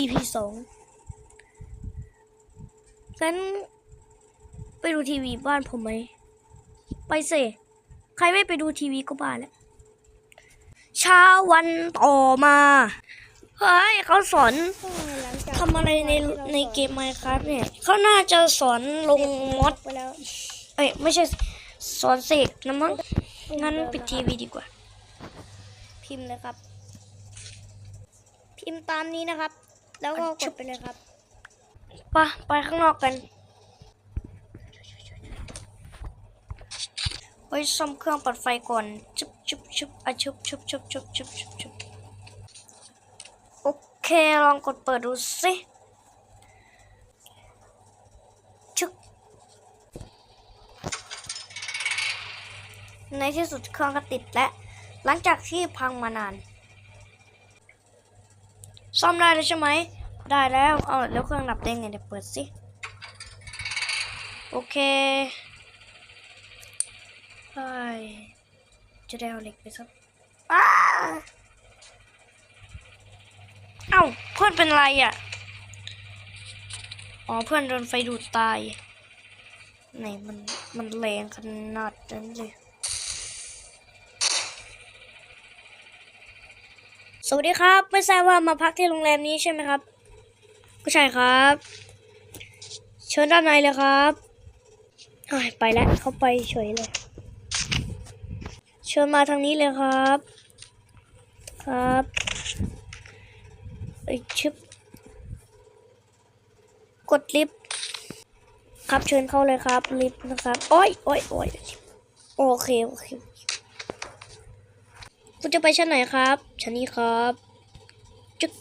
EP สองงั้น ไปดูทีวีบ้านผมไหม ไปสิ ใครไม่ไปดูทีวีก็บ้าแล้วเช้าวันต่อมา เฮ้ยเขาสอนทำอะไรในในเกม Minecraft เนี่ย เขาน่าจะสอนลงมอดเอ้ยไม่ใช่สอนเสกนะมั้ง งั้นปิดทีวีดีกว่า พิมพ์เลยครับ พิมพ์ตามนี้นะครับ แล้วก็กดไปเลยครับไปะไปข้างนอกกันเฮ้ยซ่อมเครื่องปัดไฟก่อนชุบชุบชุบอะชุบชุบชุบชุบชุบชุบชุบโอเคลองกดเปิดดูสิชุบในที่สุดเครื่องก็ติดและ หลังจากที่พังมานาน ซ่อมได้แล้วใช่ไหม ได้แล้วเอาแล้วเครื่องดับได้ไงเดี๋ยวเปิดสิ โอเคไปจะได้เอาเหล็กไปสักอ้าเอ้าเพื่อนเป็นไรอะ อ๋อเพื่อนโดนไฟดูดตาย ไหนมันมันแรงขนาดนั้นเลยสวัสดีครับ ไม่ทราบว่ามาพักที่โรงแรมนี้ใช่ไหมครับ ก็ใช่ครับ เชิญด้านในเลยครับไปแล้วเขาไปเฉยเลย เชิญมาทางนี้เลยครับ ครับไอชึบกดลิฟต์ครับเชิญเข้าเลยครับลิฟต์นะครับโอ้ยโอ้ยโอ้ยโอเคโอเคคุณจะไปชั้นไหนครับชั้นนี้ครับจึ๊ก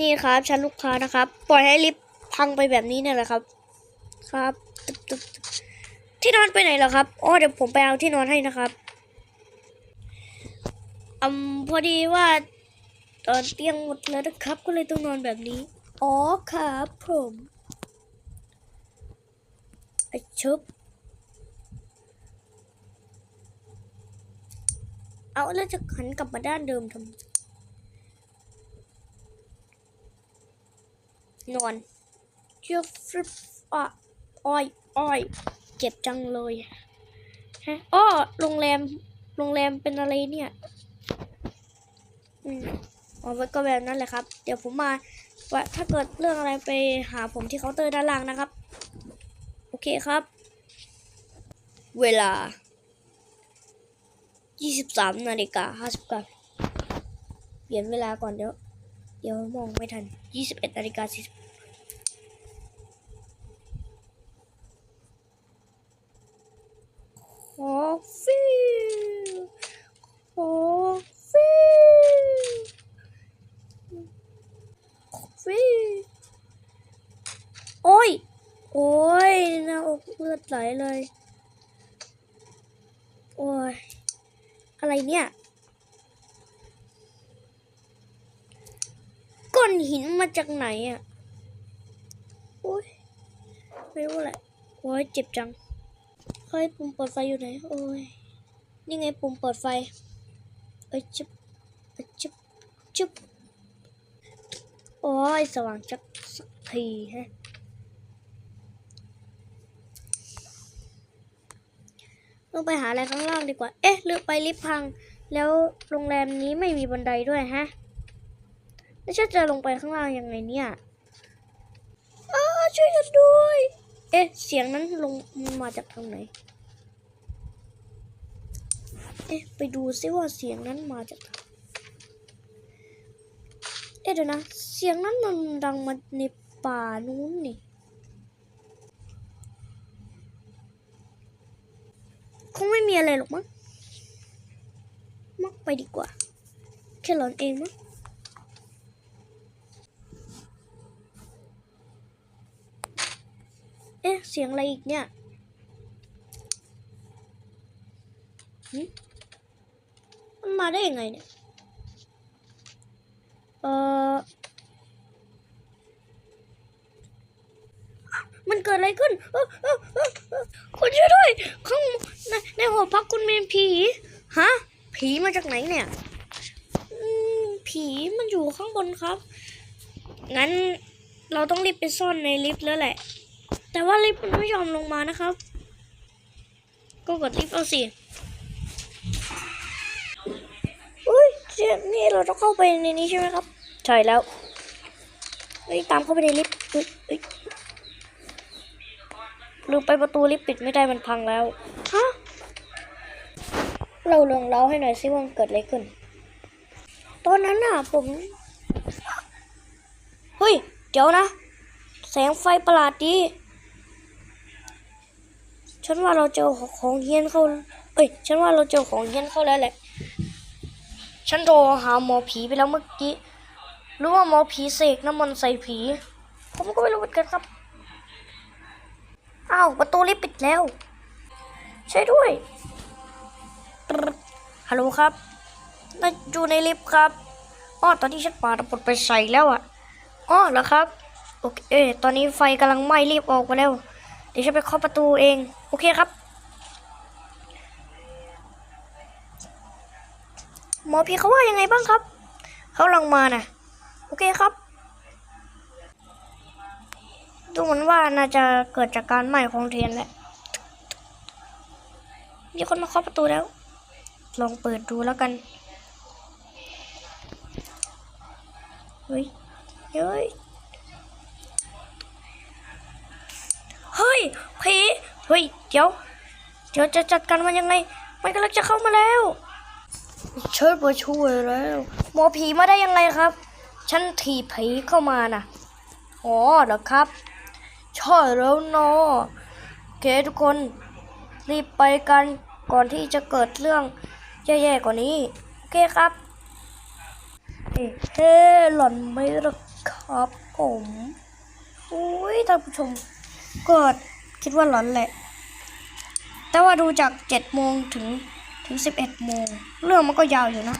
นี่ครับชั้นลูกค้านะครับ ปล่อยให้ลิฟต์พังไปแบบนี้เนี่ยแหละครับ ครับตึ๊บตึ๊บตึ๊บที่นอนไปไหนเหรอครับอ๋อเดี๋ยวผมไปเอาที่นอนให้นะครับอืมพอดีว่าตอนเตียงหมดแล้วนะครับ ก็เลยต้องนอนแบบนี้ อ๋อครับผมไอชุบเอาแล้วจะหันกลับมาด้านเดิมทำไม นอนเชื่อฟริปอะอ้อยอ้อยเจ็บจังเลยฮะอ้อโรงแรมโรงแรมเป็นอะไรเนี่ยอืมเอาไว้ก็แบบนั้นแหละครับ เดี๋ยวผมมาว่าถ้าเกิดเรื่องอะไรไปหาผมที่เคาน์เตอร์ด้านล่างนะครับ โอเคครับ เวลา 23นาฬิกา59เปลี่ยนเวลาก่อนเดี๋ยว เดี๋ยวมองไม่ทัน 21นาฬิกา40คอฟฟี่คอฟฟี่คอฟฟี่โอ้ย โอ้ยหน้าอกเลือดไหลเลย โอ้ย อะไรเนี่ย ก้อนหินมาจากไหนอะโอ้ยไม่รู้แหละโอ้ยเจ็บจังเฮ้ยปุ่มเปิดไฟอยู่ไหนโอ้ยนี่ไงปุ่มเปิดไฟเอ้ยจุ๊บเอ้ยจุ๊บจุ๊บโอ้ยสว่างจักสักทีฮะลงไปหาอะไรข้างล่างดีกว่า เอ๊ะลืมไปลิฟต์พัง แล้วโรงแรมนี้ไม่มีบันไดด้วยฮะ แล้วฉันจะลงไปข้างล่างยังไงเนี่ยอ้าช่วยฉันด้วย เอ๊ะ เสียงนั้นลงมันมาจากทางไหน เอ๊ะ ไปดูซิว่าเสียงนั้นมาจากทางเอ๊ะเดี๋ยวนะ เสียงนั้นมันดังมาในป่านู้นนี่ คงไม่มีอะไรหรอกมั้งมักไปดีกว่า แค่หลอนเองมั้ง เอ๊ะ เสียงอะไรอีกเนี่ยมันมาได้ยังไงเนี่ย เออมันเกิดอะไรขึ้น คุณช่วยด้วย ข้างในในหอพักคุณมีผี ฮะ ผีมาจากไหนเนี่ย ผีมันอยู่ข้างบนครับ งั้นเราต้องรีบไปซ่อนในลิฟต์แล้วแหละ แต่ว่าลิฟต์มันไม่ยอมลงมานะครับ ก็กดลิฟต์เอาสิอุ้ยเจ๊นี่เราต้องเข้าไปในนี้ใช่ไหมครับ ใช่แล้วเฮ้ยตามเข้าไปในลิฟต์เฮ้ยเฮ้ยลืมไปประตูลิฟต์ปิดไม่ได้มันพังแล้วฮะเราลองเล่าให้หน่อยสิว่ามันเกิดอะไรขึ้น ตอนนั้นน่ะผม เฮ้ย เดี๋ยวนะ แสงไฟประหลาดดี ฉันว่าเราเจอของเฮี้ยนเข้า เอ้ย ฉันว่าเราเจอของเฮี้ยนเข้าแล้วแหละ ฉันโทรหาหมอผีไปแล้วเมื่อกี้รือว่าหมอผีเสกน้ำมันใส่ผี ผมก็ไม่รู้เหมือนกันครับ อ้าวประตูลิฟต์ปิดแล้ว ใช่ด้วย ฮัลโหลครับน่าอยู่ในลิฟต์ครับอ๋อตอนนี้ฉันปาระบบไปใส่แล้วอะอ๋อเหรอครับ โอเค ตอนนี้ไฟกำลังไหม้รีบออกมาแล้ว เดี๋ยวฉันไปเคาะประตูเอง โอเคครับหมอผีเขาว่ายังไงบ้างครับ เขาลังมาน่ะโอเคครับ ดูเหมือนว่าน่าจะเกิดจากการไหม้ของเทียนแหละมีคนมาเคาะประตูแล้ว ลองเปิดดูแล้วกัน เฮ้ย เฮ้ย เฮ้ย ผีเฮ้ยเดี๋ยว เดี๋ยวจะจัดการมันยังไง มันกำลังจะเข้ามาแล้วช่วยมาช่วยแล้ว หมอผีมาได้ยังไงครับ ฉันถีบผีเข้ามาน่ะอ๋อเหรอครับใช่แล้วเนาะโอเคทุกคนรีบไปกันก่อนที่จะเกิดเรื่องแย่ๆกว่านี้ โอเคครับ เฮ้เฮ้หล่อนไม่หรอกครับผม อุ้ยท่านผู้ชมก็ คิดว่าร้อนแหละ แต่ว่าดูจากเจ็ดโมงถึงถึงสิบเอ็ดโมงเรื่องมันก็ยาวอยู่นะ